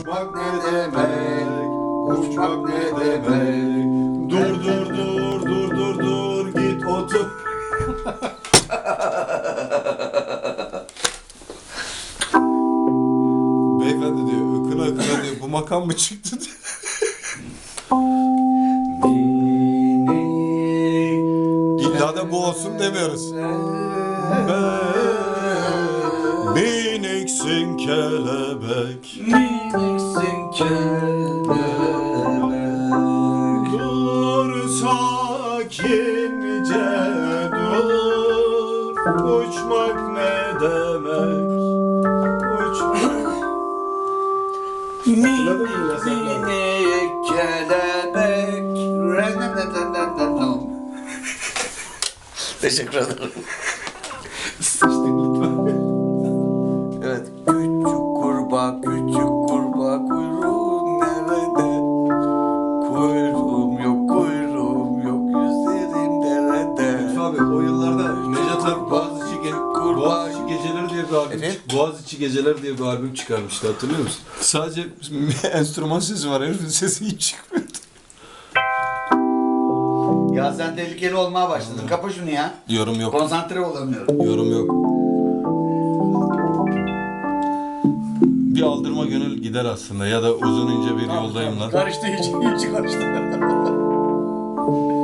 Uçmak ne demek? Uçmak ne demek? Dur dur dur dur dur dur git otur. Beyefendi diyor ıkına ıkına diyor bu makam mı çıktı diyor. İlla da bu olsun demiyoruz. Miniksin kelebek. Miniksin kelebek. Dur sakince dur. Uçmak ne demek? Uçmak. Minik kelebek. Teşekkür ederim. Sıçtık lütfen. Nejat abi Boğaziçi, Ge- Boğaziçi Geceleri diye bir albüm Efendim? Boğaziçi Geceleri diye bir albüm çıkarmıştı hatırlıyor musun? Sadece enstrüman sesi var herifin sesi hiç çıkmıyor. Ya sen tehlikeli olmaya başladın. Kapa şunu ya. Yorum yok. Konsantre olamıyorum. Yorum yok. Bir aldırma gönül gider aslında ya da uzun ince bir yoldayım lan. Karıştı, hiç, hiç karıştı.